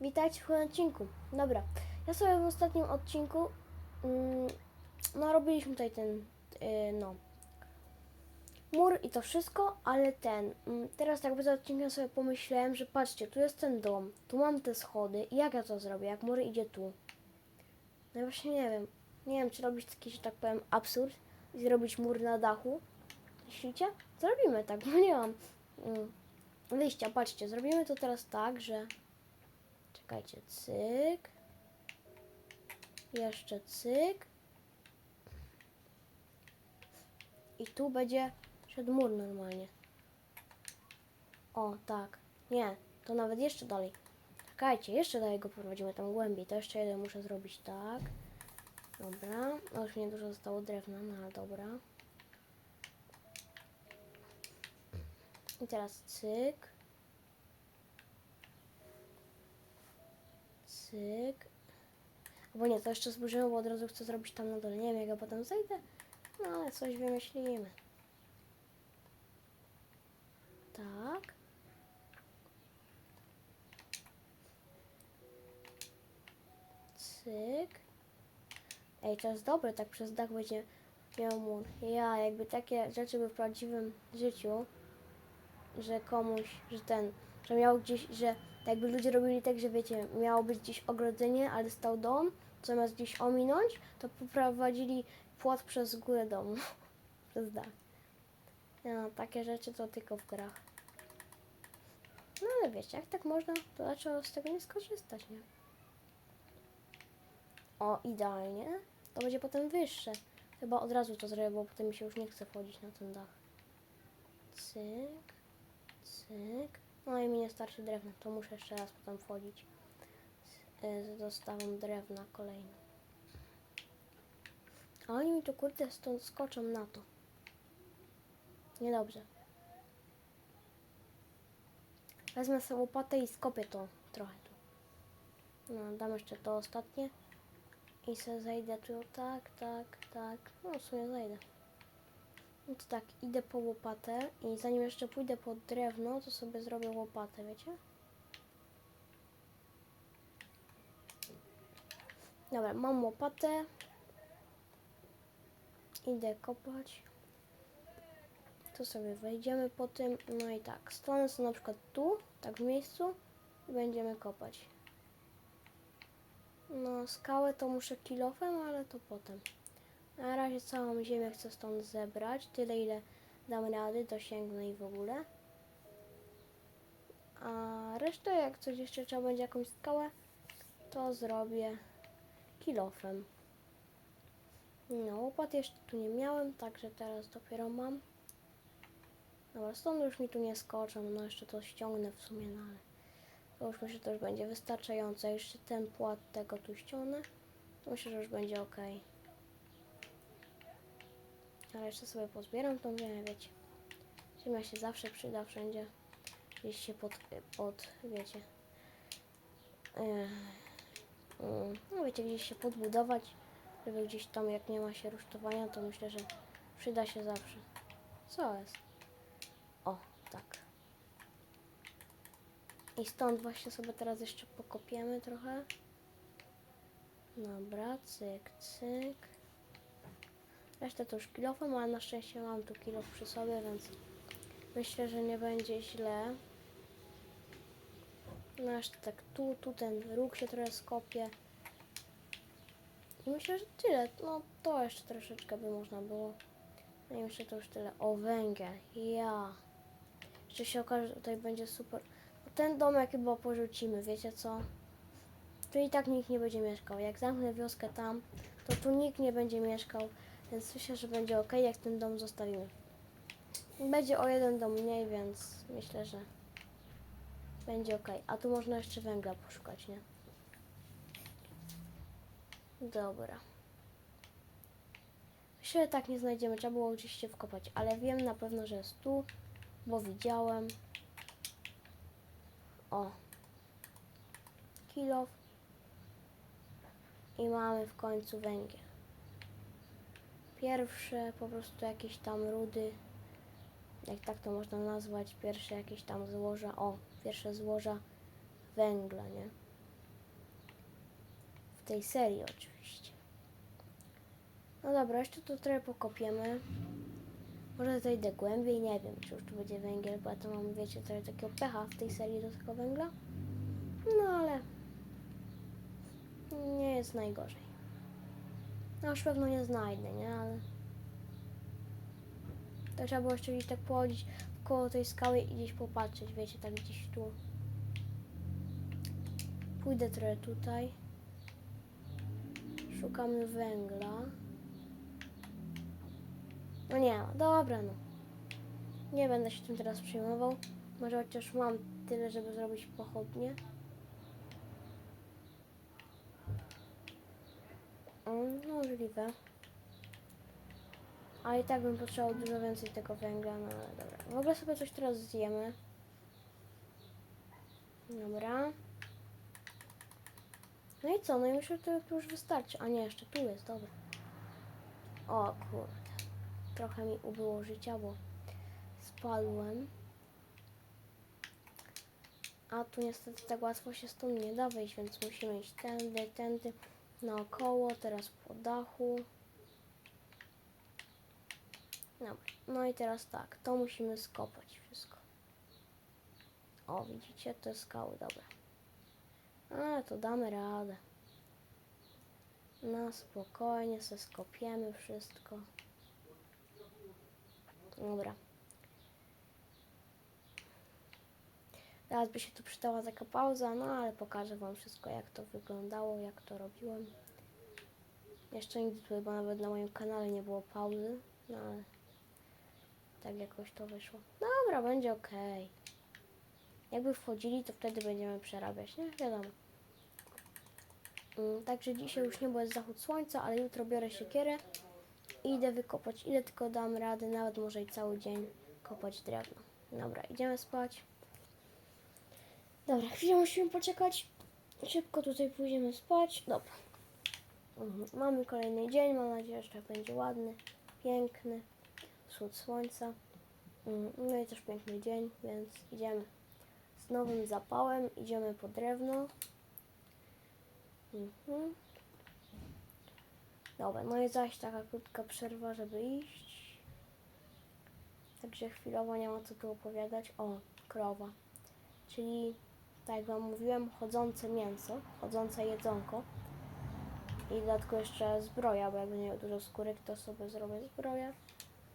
Witajcie w kolejnym odcinku. Dobra, ja sobie w ostatnim odcinku, mm, no robiliśmy tutaj ten, yy, no, mur i to wszystko, ale ten, mm, teraz tak bez odcinka sobie pomyślałem, że patrzcie, tu jest ten dom, tu mam te schody i jak ja to zrobię, jak mur idzie tu? No właśnie nie wiem, nie wiem, czy robić taki, że tak powiem, absurd i zrobić mur na dachu. Myślicie? Zrobimy tak, bo nie mam mm, wyjścia. Patrzcie, zrobimy to teraz tak, że Czekajcie, cyk. Jeszcze cyk. I tu będzie szedł mur normalnie. O, tak. Nie, to nawet jeszcze dalej. Czekajcie, jeszcze dalej go prowadzimy tam głębiej. To jeszcze jeden muszę zrobić tak. Dobra. No już nie dużo zostało drewna, no ale dobra. I teraz cyk. Cyk. Bo nie, to jeszcze zburzymy, bo od razu chcę zrobić tam na dole. Nie wiem, jak ja potem zejdę. No ale coś wymyślimy. Tak. Cyk. Ej, to jest dobre, tak przez dach będzie miał mur. Ja, jakby takie rzeczy by w prawdziwym życiu, że komuś, że ten, że miał gdzieś, że jakby ludzie robili tak, że wiecie, miało być gdzieś ogrodzenie, ale stał dom, zamiast gdzieś ominąć, to poprowadzili płot przez górę domu, przez dach. No, takie rzeczy to tylko w grach. No ale wiecie, jak tak można, to dlaczego z tego nie skorzystać, nie? O, idealnie. To będzie potem wyższe. Chyba od razu to zrobię, bo potem mi się już nie chce wchodzić na ten dach. Cyk, cyk. No i mi nie starczy drewna, to muszę jeszcze raz potem wchodzić z, z dostawą drewna kolejną. A oni mi tu kurde stąd skoczą na to. Niedobrze. Wezmę sobie łopatę i skopię to trochę tu. No, dam jeszcze to ostatnie. I se zejdę tu, tak, tak, tak. No, w sumie zejdę. Więc tak, idę po łopatę i zanim jeszcze pójdę po drewno, to sobie zrobię łopatę, wiecie? Dobra, mam łopatę. Idę kopać. Tu sobie wejdziemy po tym. No i tak, stanę sobie na przykład tu, tak w miejscu i będziemy kopać. No, skałę to muszę kilofem, ale to potem. Na razie całą ziemię chcę stąd zebrać. Tyle, ile dam rady, dosięgnę i w ogóle. A resztę, jak coś jeszcze trzeba będzie jakąś skałę, to zrobię kilofem. No, łopat jeszcze tu nie miałem, także teraz dopiero mam. Dobra, stąd już mi tu nie skoczą, no jeszcze to ściągnę w sumie, no ale to już myślę, że to już będzie wystarczające. Jeszcze ten płat tego tu ściągnę, to myślę, że już będzie ok. Ale jeszcze sobie pozbieram tą ziemię, wiecie. Ziemia się zawsze przyda wszędzie. Gdzieś się pod, pod wiecie. Mm, no wiecie, gdzieś się podbudować, żeby gdzieś tam jak nie ma się rusztowania, to myślę, że przyda się zawsze. Co jest? O, tak. I stąd właśnie sobie teraz jeszcze pokopiemy trochę. Dobra, cyk, cyk. Resztę to już kilofem, ale na szczęście mam tu kilof przy sobie, więc myślę, że nie będzie źle. No jeszcze tak tu, tu ten róg się trochę skopie. I myślę, że tyle. No to jeszcze troszeczkę by można było. No i myślę, że to już tyle. O, węgiel. Ja. Jeszcze się okaże, że tutaj będzie super. No ten domek chyba porzucimy, wiecie co? Tu i tak nikt nie będzie mieszkał. Jak zamknę wioskę tam, to tu nikt nie będzie mieszkał. Więc myślę, że będzie ok, jak ten dom zostawimy. Będzie o jeden dom mniej, więc myślę, że będzie ok. A tu można jeszcze węgla poszukać, nie? Dobra. Myślę, że tak nie znajdziemy. Trzeba było gdzieś się wkopać, ale wiem na pewno, że jest tu, bo widziałem. O. Kilof. I mamy w końcu węgiel pierwsze po prostu jakieś tam rudy, jak tak to można nazwać, pierwsze jakieś tam złoża, o, pierwsze złoża węgla, nie? tej serii oczywiście. No dobra, jeszcze tu trochę pokopiemy. Może zejdę głębiej, nie wiem, czy już tu będzie węgiel, bo ja to mam, wiecie, trochę takiego pecha w tej serii do tego węgla. No ale nie jest najgorzej. No już pewno nie znajdę, nie, ale to trzeba było jeszcze gdzieś tak pochodzić koło tej skały i gdzieś popatrzeć, wiecie, tak gdzieś tu. Pójdę trochę tutaj. Szukamy węgla. No nie ma, dobra no. Nie będę się tym teraz przejmował. Może chociaż mam tyle, żeby zrobić pochodnie. No, możliwe. A i tak bym potrzebował dużo więcej tego węgla, no ale dobra. W ogóle sobie coś teraz zjemy. Dobra. No i co? No i myślę, że to już wystarczy. A nie, jeszcze tu jest, dobra. O kurde. Trochę mi ubyło życia, bo spadłem. A tu niestety tak łatwo się stąd nie da wyjść, więc musimy iść tędy, tędy, naokoło, teraz po dachu. Dobra, no i teraz tak, to musimy skopać wszystko. O, widzicie, te skały, dobra. Ale to damy radę. Na spokojnie se skopiemy wszystko. Dobra. Teraz by się tu przydała taka pauza, no ale pokażę Wam wszystko, jak to wyglądało, jak to robiłem. Jeszcze nigdy tu chyba nawet na moim kanale nie było pauzy, no ale tak jakoś to wyszło. Dobra, będzie ok. Jakby wchodzili, to wtedy będziemy przerabiać, nie? Wiadomo. Mm, Także dzisiaj już nie było zachód słońca, ale jutro biorę siekierę i idę wykopać. Ile tylko dam rady, nawet może i cały dzień kopać drewno. Dobra, idziemy spać. Dobra, chwilę musimy poczekać. Szybko tutaj pójdziemy spać. Dobra. Mhm. Mamy kolejny dzień. Mam nadzieję, że będzie ładny, piękny. Wschód słońca. Mm, No i też piękny dzień, więc idziemy z nowym zapałem. Idziemy po drewno. Mhm. Dobra, no i zaś taka krótka przerwa, żeby iść. Także chwilowo nie ma co tu opowiadać. O, krowa. Czyli, tak jak Wam mówiłem, chodzące mięso, chodzące jedzonko. I dodatkowo jeszcze zbroja, bo jakby nie dużo skórek, to sobie zrobię zbroję.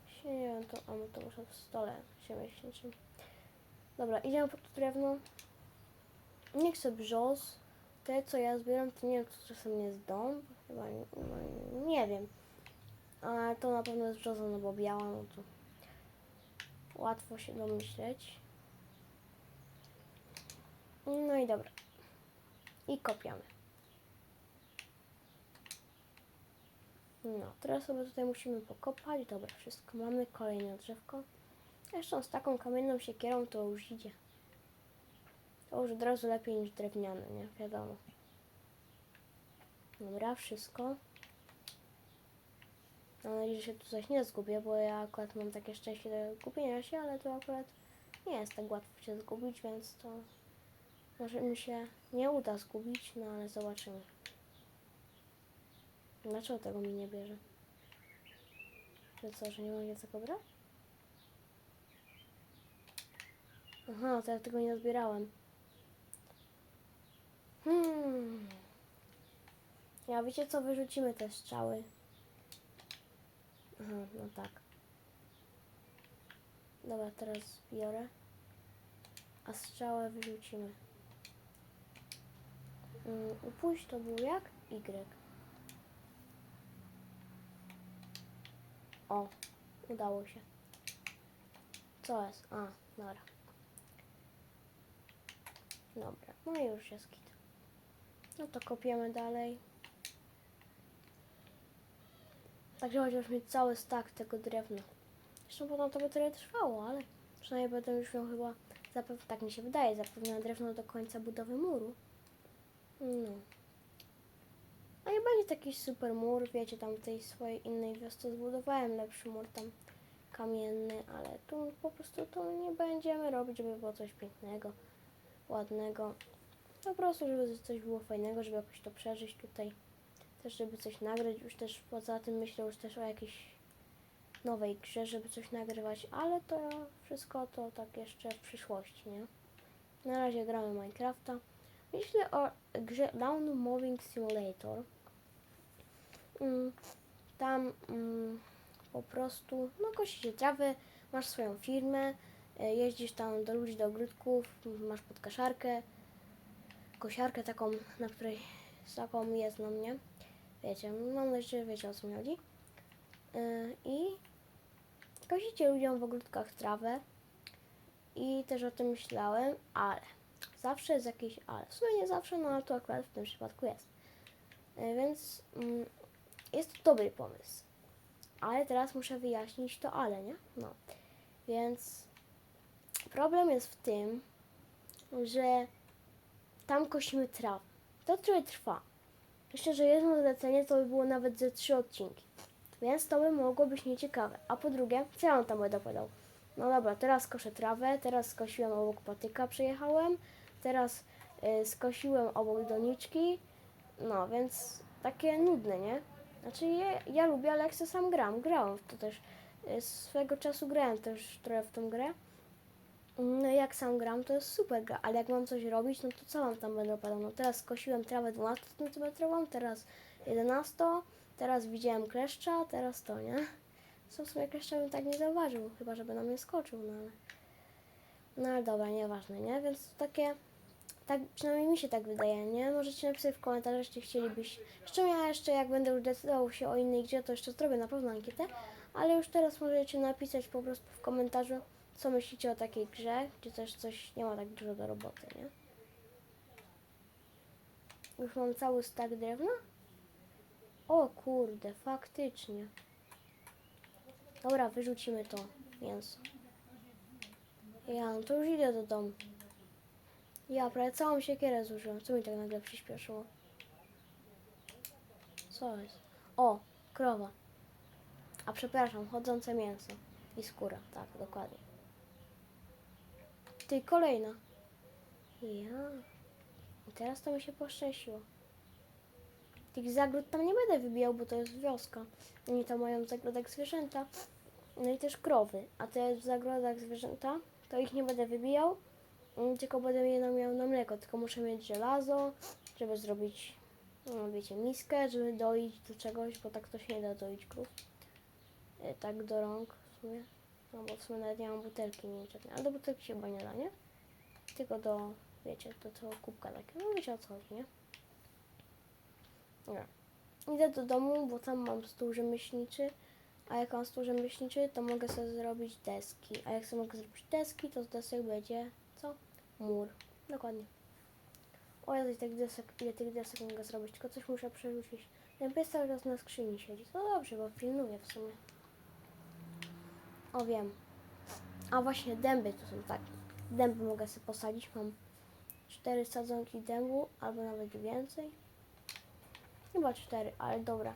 Się nie wiem, to, a no to muszę w stole się myśleć. Dobra, idziemy po to drewno. Nie chcę brzoz. Te, co ja zbieram, to nie wiem, to czasem jest dąb. Chyba nie, no, nie wiem. Ale to na pewno jest brzoza, no bo biała, no to łatwo się domyśleć. No i dobra. I kopiamy. No, teraz sobie tutaj musimy pokopać. Dobra, wszystko mamy. Kolejne drzewko. Zresztą z taką kamienną siekierą to już idzie. To już od razu lepiej niż drewniane, nie? Wiadomo. Dobra, wszystko. Mam nadzieję, że się tu coś nie zgubię, bo ja akurat mam takie szczęście do gubienia się, ale to akurat nie jest tak łatwo się zgubić, więc to może mi się nie uda zgubić, no ale zobaczymy. Dlaczego tego mi nie bierze? Że co, że nie mogę tego brać? Aha, to ja tego nie zbierałem. Hmm. Ja wiecie co, wyrzucimy te strzały. Aha, no tak. Dobra, teraz biorę. A strzałę wyrzucimy. Mm, upuść to był jak? Y. O, udało się. Co jest? A, dobra. Dobra, no i już jest git. No to kopiemy dalej. Także chociaż mieć cały stak tego drewna. Zresztą potem to by tyle trwało, ale przynajmniej będę już miał chyba, zapew- tak mi się wydaje, zapewnione drewno do końca budowy muru. No. A nie będzie taki super mur, wiecie, tam w tej swojej innej wiosce zbudowałem lepszy mur tam kamienny, ale tu po prostu to nie będziemy robić, żeby było coś pięknego, ładnego. Po prostu, żeby coś było fajnego, żeby jakoś to przeżyć tutaj. Też, żeby coś nagrać. Już też poza tym myślę już też o jakiejś nowej grze, żeby coś nagrywać, ale to wszystko to tak jeszcze w przyszłości, nie? Na razie gramy Minecrafta. Myślę o grze Down Moving Simulator. Mm, tam mm, po prostu, no kosicie trawę, masz swoją firmę, e, jeździsz tam do ludzi, do ogródków, masz podkaszarkę, kosiarkę taką, na której taką jezdną, nie? Wiecie, mam nadzieję, że wiecie o co mi chodzi. E, I kosicie ludziom w ogródkach trawę i też o tym myślałem, ale zawsze jest jakieś ale. W sumie nie zawsze, no ale to akurat w tym przypadku jest. E, Więc mm, jest to dobry pomysł. Ale teraz muszę wyjaśnić to ale, nie? No. Więc problem jest w tym, że tam kosimy trawę. To trochę trwa. Myślę, że jedno zlecenie to by było nawet ze trzy odcinki. Więc to by mogło być nieciekawe. A po drugie, co ja wam tam będę opowiadał? No dobra, teraz koszę trawę, teraz skosiłem obok patyka, przejechałem, teraz y, skosiłem obok doniczki. No, więc takie nudne, nie? Znaczy ja, ja lubię, ale jak sam gram, grałem w to też. Y, swego czasu grałem też trochę w tą grę. No jak sam gram, to jest super gra, ale jak mam coś robić, no to co wam tam będę opowiadał? No teraz skosiłem trawę 12 cm, teraz 11, teraz widziałem kleszcza, teraz to, nie? Co w sumie kleszcza bym tak nie zauważył, chyba żeby na mnie skoczył, no ale... No ale dobra, nieważne, nie? Więc to takie... Tak, przynajmniej mi się tak wydaje, nie? Możecie napisać w komentarzach, jeśli chcielibyście. Jeszcze ja jeszcze, jak będę już decydował się o innej grze, to jeszcze zrobię na pewno ankietę. Ale już teraz możecie napisać po prostu w komentarzu, co myślicie o takiej grze, czy też coś nie ma tak dużo do roboty, nie? Już mam cały stak drewna? O kurde, faktycznie. Dobra, wyrzucimy to mięso. Ja, no to już idę do domu. Ja prawie całą siekierę zużyłem. Co mi tak nagle przyspieszyło? Co jest? O, krowa. A przepraszam, chodzące mięso. I skóra, tak, dokładnie. Ty, kolejna. Ja. I teraz to mi się poszczęściło. Tych zagród tam nie będę wybijał, bo to jest wioska. Oni tam mają zagrodek zwierzęta. No i też krowy. A te w zagrodach zwierzęta, to ich nie będę wybijał. Mm, Tylko będę je miał na mleko. Tylko muszę mieć żelazo, żeby zrobić, no wiecie, miskę, żeby doić do czegoś, bo tak to się nie da doić krów. E, tak do rąk w sumie. No bo w sumie nawet nie mam butelki niczego. Ale do butelki się chyba nie da, nie? Tylko do, wiecie, do tego kubka takiego. No wiecie o co chodzi, nie? Nie. Idę do domu, bo tam mam stół rzemieślniczy. A jak mam stół rzemieślniczy, to mogę sobie zrobić deski. A jak sobie mogę zrobić deski, to z desek będzie co? Mur. Dokładnie. O, ja tych desek, ile tych desek mogę zrobić, tylko coś muszę przerzucić. Ten pies cały czas na skrzyni siedzi. To dobrze, bo pilnuję w sumie. O, wiem. A właśnie, dęby tu są tak. Dęby mogę sobie posadzić. Mam cztery sadzonki dębu, albo nawet więcej. Chyba cztery, ale dobra.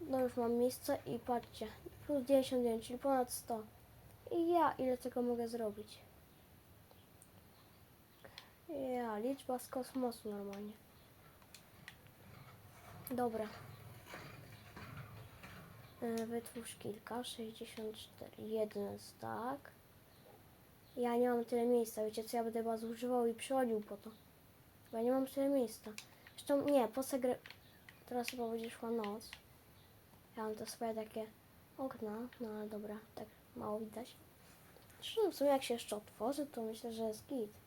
No już mam miejsce i patrzcie. Plus 99, czyli ponad 100. I ja ile tego mogę zrobić? Ja, liczba z kosmosu normalnie. Dobra. E, Wytwórz kilka, 64, jeden tak. Ja nie mam tyle miejsca, wiecie co, ja będę was używał i przychodził po to. Bo nie mam tyle miejsca. Zresztą nie, po segre... Teraz chyba będzie szła noc. Ja mam to swoje takie okna, no ale dobra, tak mało widać. Zresztą w sumie jak się jeszcze otworzy, to myślę, że jest git.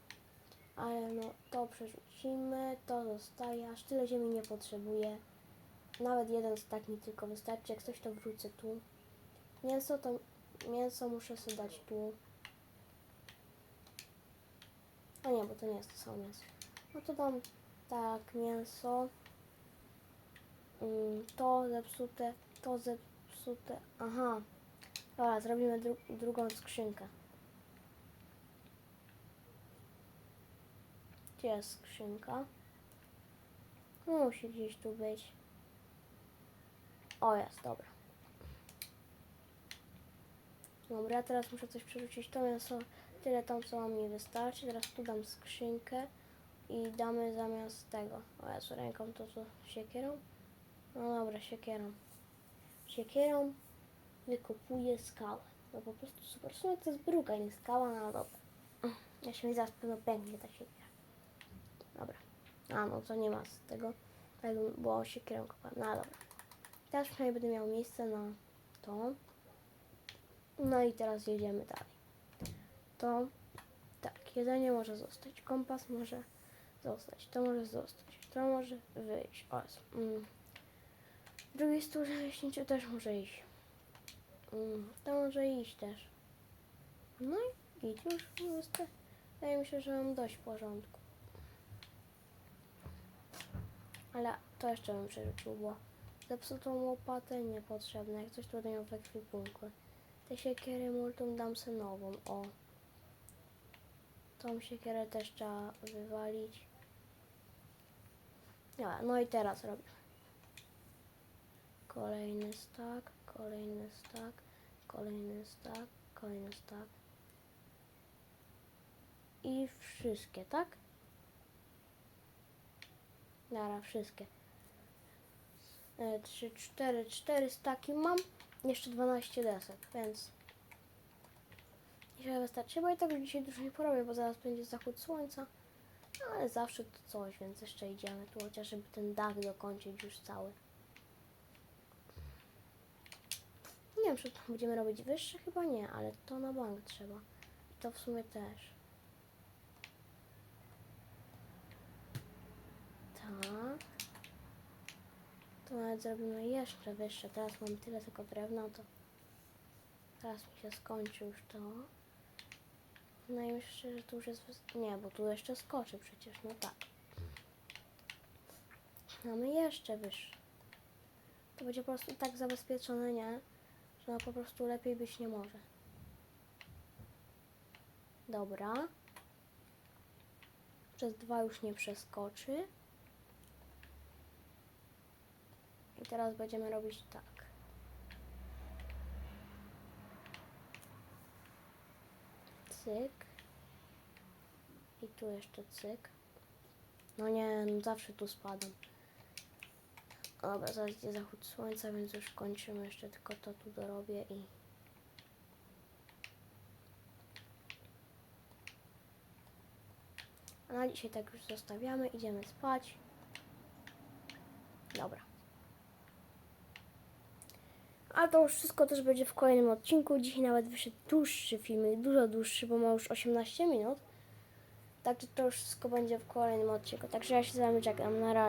Ale no, to przerzucimy, to zostaje, aż tyle ziemi nie potrzebuję. Nawet jeden stak mi tylko wystarczy, jak coś to wrócę tu. Mięso to, mięso muszę sobie dać tu. A nie, bo to nie jest to samo mięso. No to dam tak, mięso. Mm, to zepsute, to zepsute. Aha. Dobra, zrobimy dru drugą skrzynkę. Gdzie jest skrzynka? Musi gdzieś tu być. O, jest, dobra. Dobra, teraz muszę coś przerzucić. To mięso, tyle tam, co mi wystarczy. Teraz tu dam skrzynkę. i damy zamiast tego. O Jezu, ręką to co? Siekierą? No dobra, siekierą. Siekierą wykopuję skałę. No po prostu super. W sumie to jest bruka, nie skała, no dobra. Ja się mi zaraz pewno pęknie ta siekiera. Dobra. A no to nie ma z tego. Tak było siekierą kopałem. No dobra. Teraz przynajmniej będę miał miejsce na to. No i teraz jedziemy dalej. To tak, jedzenie może zostać, kompas może zostać, to może zostać, to może wyjść. O, jest. mm. Drugi stół rzemieślniczy też może iść. Mm, to może iść też. No i idź już. Wydaje mi się, że mam dość porządku. Ale to jeszcze bym przerzucił, bo zepsutą łopatę niepotrzebne. Jak coś tu miał w ekwipunku. Te siekiery multum dam se nową, o. Tą siekierę też trzeba wywalić. Dobra, no i teraz robię. Kolejny stack, kolejny stack, kolejny stack, kolejny stack. I wszystkie, tak? Dobra, wszystkie. E, Trzy, cztery, cztery staki mam. Jeszcze 12 desek, więc Dzisiaj wystarczy, bo i tak już dzisiaj dużo nie porobię, bo zaraz będzie zachód słońca. Ale zawsze to coś, więc jeszcze idziemy tu, chociaż żeby ten dach dokończyć już cały. Nie wiem, czy to będziemy robić wyższe? Chyba nie, ale to na bank trzeba. I to w sumie też. Tak. To nawet zrobimy jeszcze wyższe. Teraz mam tyle tylko drewna, to teraz mi się skończy już to. No i myślę, że tu już jest... Nie, bo tu jeszcze skoczy przecież, no tak. Mamy jeszcze wyższe. To będzie po prostu tak zabezpieczone, nie? Że no po prostu lepiej być nie może. Dobra. Przez dwa już nie przeskoczy. I teraz będziemy robić tak. Cyk. I tu jeszcze cyk. No nie, no zawsze tu spadam. Dobra, zaraz idzie zachód słońca, więc już kończymy. Jeszcze tylko to tu dorobię i... A na dzisiaj tak już zostawiamy, idziemy spać. Dobra. A to już wszystko też będzie w kolejnym odcinku. Dzisiaj nawet wyszedł dłuższy filmik, dużo dłuższy, bo ma już 18 minut. Także to już wszystko będzie w kolejnym odcinku. Także ja się z wami żegnam. Na razie.